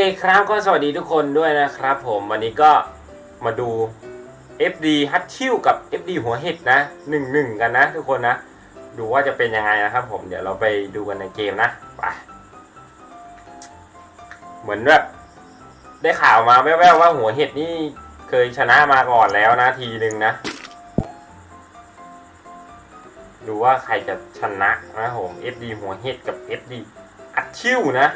ครับก็สวัสดีทุกคนด้วยนะครับ ผมวันนี้ก็มาดู FD ฮัตชิวกับ FD หัวเห็ดนะหนึ่งหนึ่งกันนะ ทุกคนนะ ดูว่าจะเป็นยังไงนะครับ ผมเดี๋ยวเราไปดูกันในเกมนะไปเหมือนแบบได้ข่าวมาแว่วๆว่าหัวเห็ดนี่เคยชนะมาก่อนแล้วนะทีหนึ่งนะ ดูว่าใครจะชนะนะผม FD หัวเห็ดกับ FD อัดชิวนะ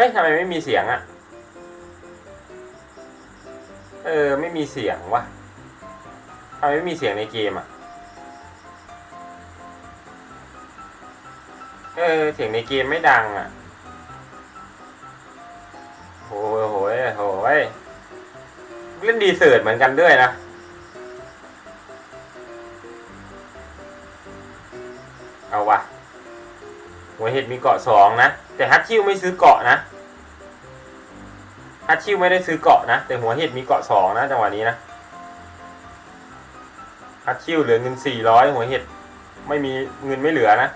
เฮ้ยทำไมไม่มีเสียงอะเออ ไม่มีเสียงวะทำไมไม่มีเสียงในเกมอะเออ เสียงในเกมไม่ดังอะโอ้โหยโหยเล่นดีเสิร์ตเหมือนกันด้วยนะเอาวะหัวเห็ดมีเกาะสองนะ แต่ฮัตชิวไม่ซื้อเกาะนะ ฮัตชิวไม่ได้ซื้อเกาะนะ แต่หัวเห็ดมีเกาะสองนะจังหวะนี้นะฮัตชิวเหลือเงินสี่ร้อยหัวเห็ดไม่มีเงินไม่เหลือนะ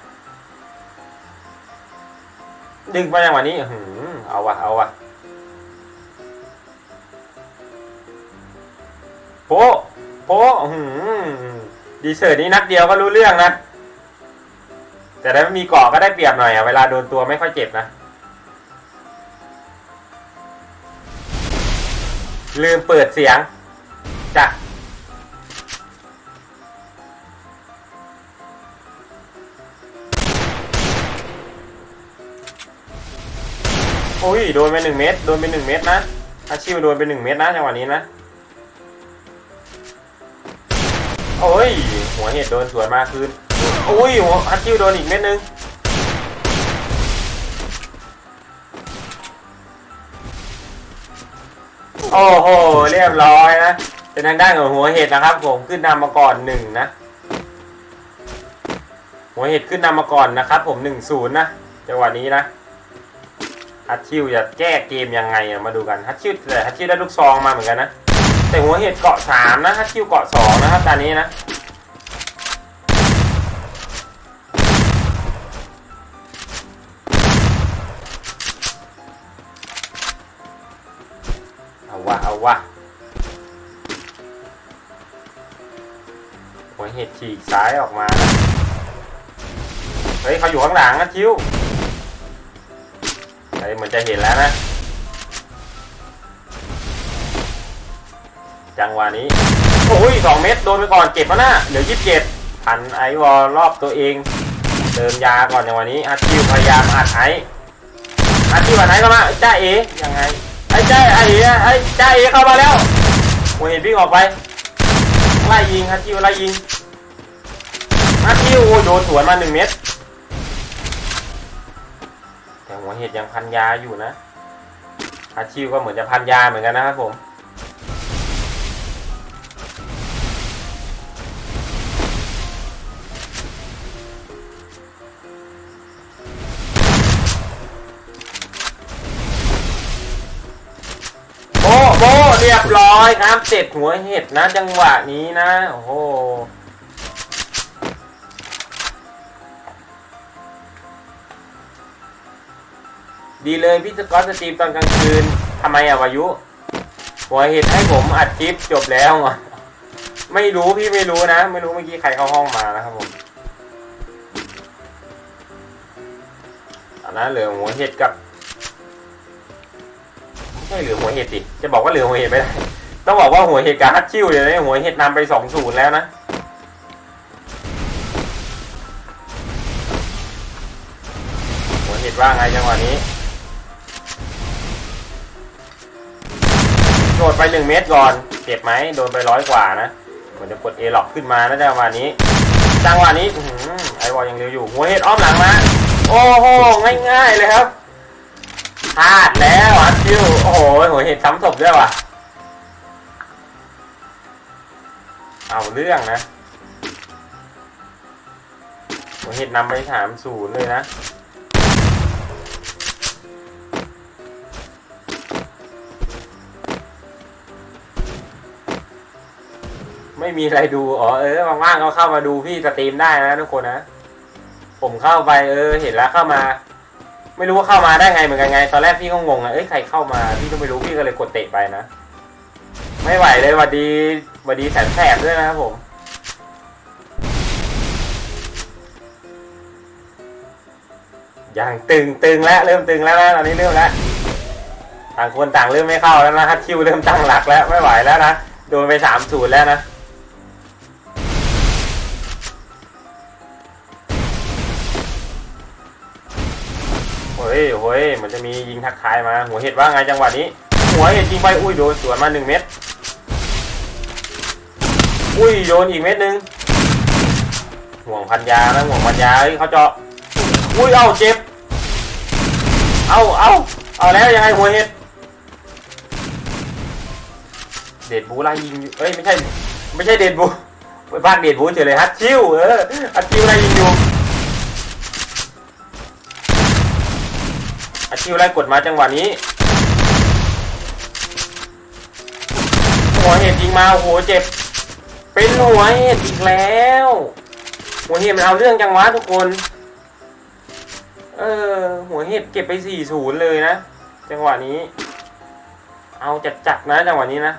ดึงไปจังหวะนี้หืมเอาวะเอาวะโป๊ะโป๊ะหืมดีเซอร์นี่นัดเดียวก็รู้เรื่องนะ แต่ถ้มีเกาะก็ได้เปรียบหน่อยอะเวลาโดนตัวไม่ค่อยเจ็บนะ ลืมเปิดเสียงจ้ะโอ้ยโดนไปหนึ่งเม็ดโดนไปหนึ่งเม็ดนะอาชิวโดนไปหนึ่งเม็ดนะจังหวะนี้นะ โอ้ย หัวเห็ดโดนสวนมาคืนอุ้ยหัวฮัตชิวโดนอีกเม็ดนึง โอ้โห เรียบร้อยนะเป็นทางด้านของหัวเห็ดนะครับ ผมขึ้นนำมาก่อนหนึ่งนะ หัวเห็ดขึ้นนำมาก่อนนะครับ ผมหนึ่งศูนย์นะจังหวะนี้นะฮัตชิวจะแก้เกมยังไงมาดูกันฮัตชิวแต่ฮัตชิวได้ลูกซองมาเหมือนกันนะแต่หัวเห็ดเกาะสามนะฮัตชิวเกาะสองนะครับตอนนี้นะ เอาวะเอาวะหัวเห็ดฉีกซ้ายออกมา เฮ้ยเขาอยู่ข้างหลังนะทิวเฮ้ยเหมือนจะเห็นแล้วนะ จังหวะนี้ โอ้ยสองเม็ดโดนไปก่อนเจ็บแล้วนะเหลือยี่สิบเจ็ดพันไอวอลรอบตัวเองเติมยาก่อนจังหวะนี้อาทิวพยายามอัดไออาทิวอัดไอเข้ามาจ้าเอยังไง ไอ้จ้ไอ้ไอ้จ้เอเข้ามาแล้วหัวเห็ดวิ่งออกไปไล่ยิงฮัตชิวไล่ยิงฮัตชิวโอ้โดนสวนมาหนึ่งเม็ดแต่หัวเห็ดยังพันยาอยู่นะฮัตชิวก็เหมือนจะพันยาเหมือนกันนะครับผม รียบร้อยครับเสร็จหัวเห็ดนะจังหวะนี้นะ โอ้โหดีเลยพี่สกอตสตรีมตอนกลางคืนทำไมอะวายุ หัวเห็ดให้ผมอัดคลิปจบแล้วอะไม่รู้พี่ไม่รู้นะ ไม่รู้เมื่อกี้ใครเข้าห้องมานะครับผมตอนนั้นเหลือหัวเห็ดกับ ไม่ใช่เหลือหัวเห็ดสิจะบอกว่าเหลือหัวเห็ดไม่ได้ต้องบอกว่าหัวเห็ดกับฮัตชิวเดี๋ยวนี้หัวเห็ดนำไปสองศูนย์แล้วนะหัวเห็ดว่าไงจังหวะนี้โดดไปหนึ่งเมตรก่อนเจ็บไหมโดนไปร้อยกว่านะเหมือนจะกดเอล็อกขึ้นมานะจังหวะนี้จังหวะนี้ไอวอลยังเร็วอยู่หัวเห็ดอ้อมหลังมาโอ้โหง่ายๆเลยครับ พลาดแล้วอัดคิวโอ้โหหัวเห็ดซ้ำศพด้วยว่ะ เอาเรื่องนะหัวเห็ดนำไปสามศูนย์เลยนะไม่มีอะไรดู อ๋อ เออ ว่างๆก็เข้ามาดูพี่สตรีมได้นะทุกคนนะ ผมเข้าไปเออ เห็นแล้วเข้ามา ไม่รู้ว่าเข้ามาได้ไงเหมือนกันไง ตอนแรกพี่ก็งงอะเอ้ยใครเข้ามาพี่ก็ไม่รู้พี่ก็เลยกดเตะไปนะ ไม่ไหวเลยวัดดีวัดดีแสนแสบด้วยนะครับผมอย่างตึงตึงแล้วเริ่มตึงแล้วนะตอนนี้เริ่มแล้วต่างคนต่างเริ่มไม่เข้าแล้วนะฮัตคิวเริ่มตั้งหลักแล้วไม่ไหวแล้วนะโดนไปสามศูนย์แล้วนะ โอ้ยโอ้ยมันจะมียิงทักทายมา หัวเห็ดว่าไงจังหวะนี้ หัวเห็ดยิงไปอุ้ยโดนสวนมาหนึ่งเม็ดอุ้ยโดนอีกเม็ดหนึ่งห่วงพันยานะห่วงพันยาเฮ้ยเขาเจาะอุ้ยเอ้าเจ็บ เอาเอาเอาแล้วยังไงหัวเห็ดเดดบูไล่ยิงอยู่เอ้ยไม่ใช่ไม่ใช่เดดบูไปบ้านเดดบูเฉยเลยฮัตชิวเออฮัตชิวไล่ยิงอยู่ ฮัตชิวไล่กดมาจังหวะนี้หัวเห็ดยิงมาโอ้โหเจ็บ เป็นหัวเห็ดอีกแล้วหัวเห็ดมันเอาเรื่องจังวะทุกคน เออ หัวเห็ดเก็บไปสี่ศูนย์เลยนะ จังหวะนี้ เอาจัดจัดนะจังหวะนี้นะ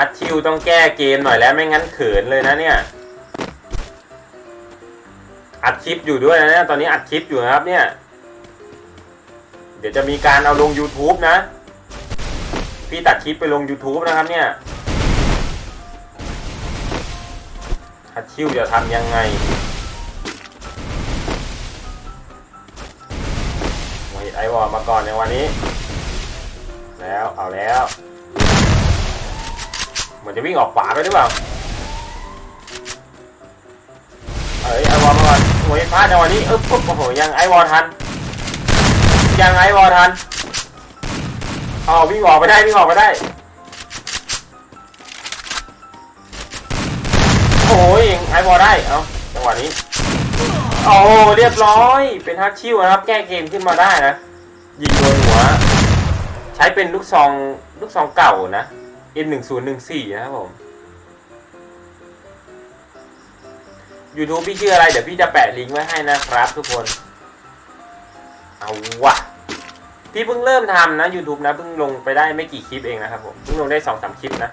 ฮัตชิวต้องแก้เกมหน่อยแล้วไม่งั้นเขินเลยนะเนี่ย อัดคลิปอยู่ด้วยนะเนี่ยตอนนี้อัดคลิปอยู่นะครับเนี่ย เดี๋ยวจะมีการเอาลง YouTube นะ พี่ตัดคลิปไปลง YouTube นะครับเนี่ยฮัตชิวจะทำยังไงไอวอลมาก่อนในวันนี้ แล้วเอาแล้ว มือนจะวิ่งออกขวาไปหรือเปล่าเอ้ยไอวอลมาก่อนโอ้ยพลาดในวันนี้เออปุ๊บโอ้โหยังไอวอลทัน ยังไอวอลทันอ๋อวิ่งออกไปได้วิ่งออกไปได้โอ้ยไอวอลได้เอาจังหวะนี้โอ้เรียบร้อยเป็นฮักชิวนะครับ แก้เกมขึ้นมาได้นะยิงโดนหัว ใช้เป็นลูกซองลูกซองเก่านะ M1014 นะครับผม YouTube พี่ชื่ออะไร เดี๋ยวพี่จะแปะลิงก์ไว้ให้นะครับทุกคน เอาวะพี่เพิ่งเริ่มทำนะ YouTube นะเพิ่งลงไปได้ไม่กี่คลิปเองนะครับผมเพิ่งลงได้สองสามคลิปนะ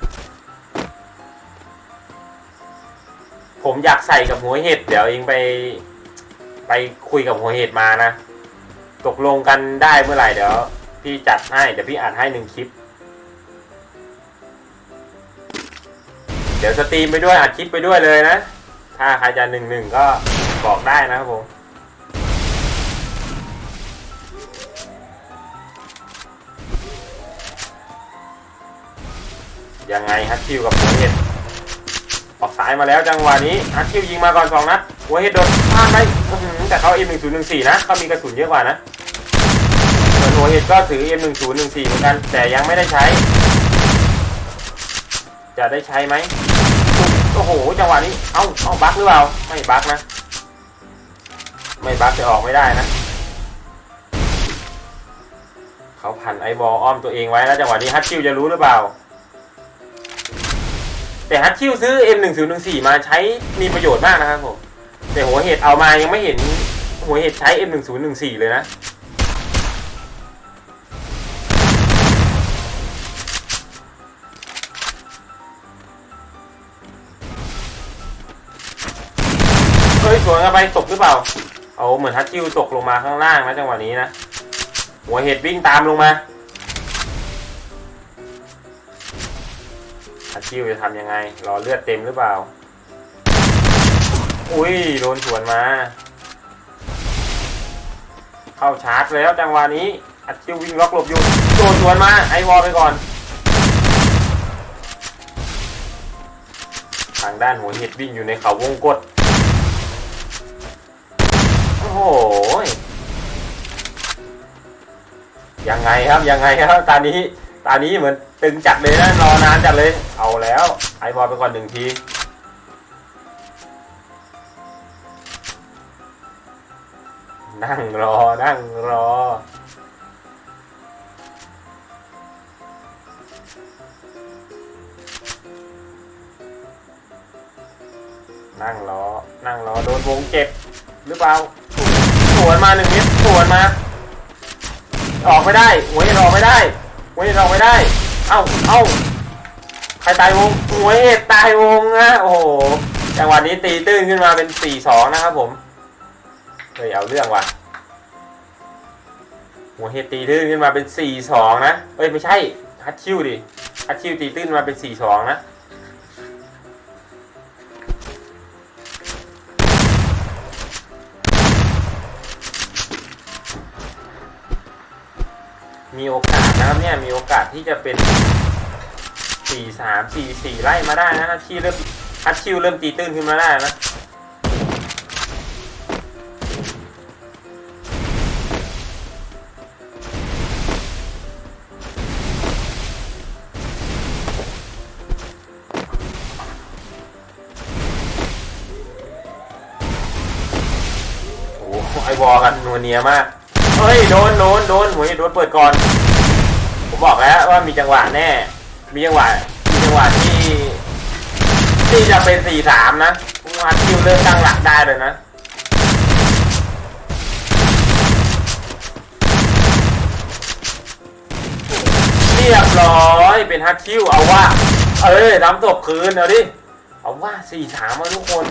ผมอยากใส่กับหัวเห็ด เดี๋ยวเองไป ไปคุยกับหัวเห็ดมานะ ตกลงกันได้เมื่อไหร่เดี๋ยว พี่จัดให้เดี๋ยวพี่อัดให้หนึ่งคลิป ดี๋ยวสตรีมไปด้วยอัดคลิปไปด้วยเลยนะ ถ้าใครจะหนึ่งหนึ่งก็บอกได้นะครับผมยังไงฮัตชิวกับหัวเห็ดออกสายมาแล้วจังหวะนี้ฮัตชิวยิงมาก่อนสองนัดหัวเห็ดโดนพลาดไหมอื้อหือแต่เขา M1014 นะเขามีกระสุนเยอะกว่านะส่วนหัวเห็ดก็ถือ M1014 เหมือนกัน แต่ยังไม่ได้ใช้ จะได้ใช้ไหม โอ้โห จังหวะนี้ เอ้า เอ้าบั๊กหรือเปล่า ไม่บั๊กนะ ไม่บั๊กจะออกไม่ได้นะ เขาพันไอบอลอ้อมตัวเองไว้แล้วจังหวะนี้ฮัตชิวจะรู้หรือเปล่า แต่ฮัตชิวซื้อ M1014 มาใช้มีประโยชน์มากนะครับผม แต่หัวเห็ดเอามายังไม่เห็นหัวเห็ดใช้ M1014 เลยนะ ฮ้ยสวนกันไปตกหรือเปล่า เอาเหมือนฮัตชิวตกลงมาข้างล่างนะจังหวะนี้นะ หัวเห็ดวิ่งตามลงมาฮัตชิวจะทำยังไง รอเลือดเต็มหรือเปล่า อุ้ยโดนสวนมา เข้าชาร์จแล้วจังหวะนี้ฮัตชิววิ่งล็อกหลบอยู่โดนสวนมาไอวอลไปก่อนทางด้านหัวเห็ดวิ่งอยู่ในเขาวงกต โหยังไงครับยังไงครับตอนนี้ตอนนี้เหมือนตึงจัดเลยนะรอนานจัดเลย เอาแล้วไอบอลไปก่อนหนึ่งทีนั่งรอ นั่งรอ นั่งล้อนั่งล้อโดนวงเจ็บ หรือเปล่าส วนมาหนึ่งเม็ดสวนมา ออกไม่ได้หวเห็ดออกไม่ได้หวเห็ดออกไม่ได้ เอ้าเอ้าใครตายวงหวเห็ดตายวงนะโอ้โหจังหวะนี้ตีตื้นขึ้นมาเป็นสี่สองนะครับผมเฮ้ยเอาเรื่องว่ะหัวเห็ดตีตื้นขึ้นมาเป็นสี่สองนะเอ้ยไม่ใช่ฮัตชิวดิฮัตชิวตีตื้นมาเป็นสี่สองนะ มีโอกาสนะครับเนี่ยมีโอกาสที่จะเป็นสี่สามสี่สี่ไล่มาได้นะฮัตชิวเริ่มฮัตชิวเริ่มตีตื้นขึ้นมาได้นะโอ้ไอวอลกันนัวเนียมาก เฮ้ยโดนโดนโดนหัวโดนเปิดก่อน ผมบอกแล้วว่ามีจังหวะแน่ มีจังหวะมีจังหวะที่ที่จะเป็นสี่สามนะมาคิวเริ่มตั้งหลักได้เลยนะเรียบร้อยเป็นฮัตชิวเอาว่า เอ้ยดำศพคืนเอาดิ เอาว่าสี่สามมาทุกคน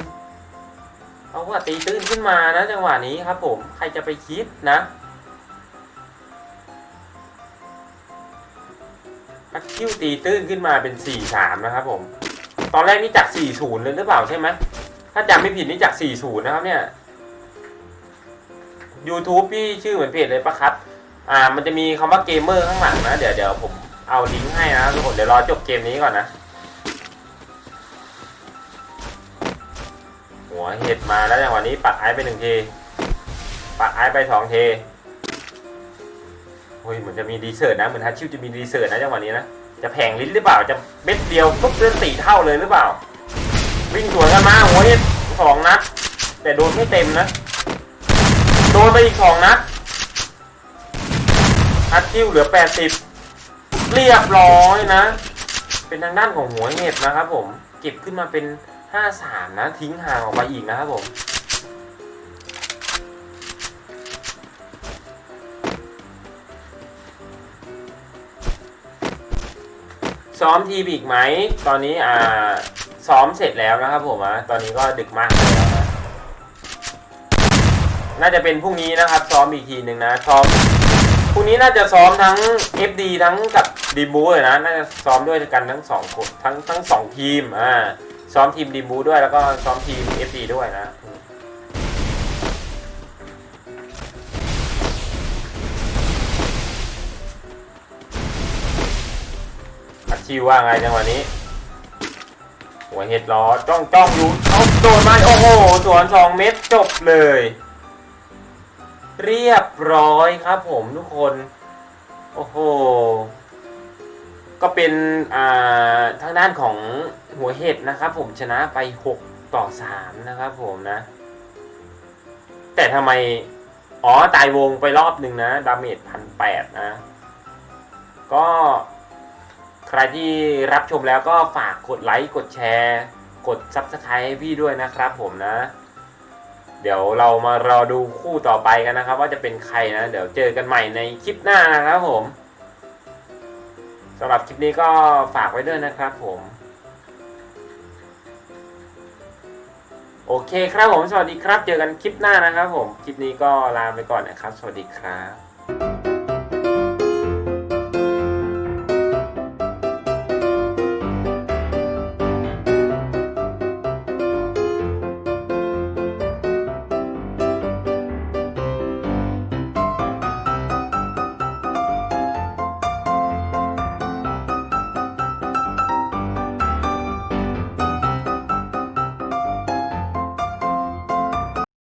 เอาว่าตีตื้นขึ้นมานะจังหวะนี้ครับผม ใครจะไปคิดนะ ฮัตชิวตีตื้นขึ้นมาเป็นสี่สามนะครับผม ตอนแรกนี่จากสี่ศูนย์เลยหรือเปล่าใช่ไหม ถ้าจำไม่ผิดนี่จากสี่ศูนย์นะครับเนี่ย YouTube พี่ชื่อเหมือนเพจเลยปะครับ อ่า มันจะมีคำว่าเกมเมอร์ข้างหลังนะ เดี๋ยวเดี๋ยวผมเอาลิงก์ให้นะทุกคน เดี๋ยวรอจบเกมนี้ก่อนนะหัวเห็ดมาแล้วอย่างวันนี้ปัดไอไปหนึ่งที ปัดไอไปสองที เฮ้ยเหมือนจะมีดีเซิร์ตนะ เหมือนฮัตชิวจะมีดีเซิร์ตนะจังหวะนี้นะ จะแผงลิ้นหรือเปล่า จะเม็ดเดียวปุ๊บเลือดสี่เท่าเลยหรือเปล่า วิ่งสวนกันมาหัวเห็ดสองนัด แต่โดนไม่เต็มนะ โดนไปอีกสองนัดฮัตชิวเหลือแปดสิบเรียบร้อยนะ เป็นทางด้านของหัวเห็ดนะครับผม เก็บขึ้นมาเป็นห้าสามนะ ทิ้งห่างออกไปอีกนะครับผม ซ้อมทีมอีกไหม ตอนนี้อ่าซ้อมเสร็จแล้วนะครับผมอะตอนนี้ก็ดึกมากแล้วนะน่าจะเป็นพรุ่งนี้นะครับ ซ้อมอีกทีหนึ่งนะซ้อมพรุ่งนี้น่าจะซ้อมทั้ง FD ทั้งกับดีบูเลยนะน่าจะซ้อมด้วยกันทั้งสองคนทั้งทั้งสองทีมอ่าซ้อมทีมดีบูด้วยแล้วก็ซ้อมทีม FD ด้วยนะ ชิวว่าไงจังหวะนี้ หัวเห็ดล้อจ้องจ้องอยู่เอาโดนมาโอ้โหสวนสองเม็ดจบเลย เรียบร้อยครับผมทุกคน โอ้โห ก็เป็นอ่าทางด้านของหัวเห็ดนะครับ ผมชนะไป 6 ต่อ 3 นะครับผมนะ แต่ทำไม อ๋อ ตายวงไปรอบหนึ่งนะ ดาเมจพันแปดนะ ก็ ใครที่รับชมแล้วก็ฝากกดไลค์กดแชร์ กด Subscribe ให้พี่ด้วยนะครับผมนะ เดี๋ยวเรามารอดูคู่ต่อไปกันนะครับ ว่าจะเป็นใครนะ เดี๋ยวเจอกันใหม่ในคลิปหน้านะครับผมสำหรับคลิปนี้ก็ฝากไว้ด้วยนะครับผม โอเคครับผม สวัสดีครับ เจอกันคลิปหน้านะครับผม คลิปนี้ก็ลาไปก่อนนะครับ สวัสดีครับ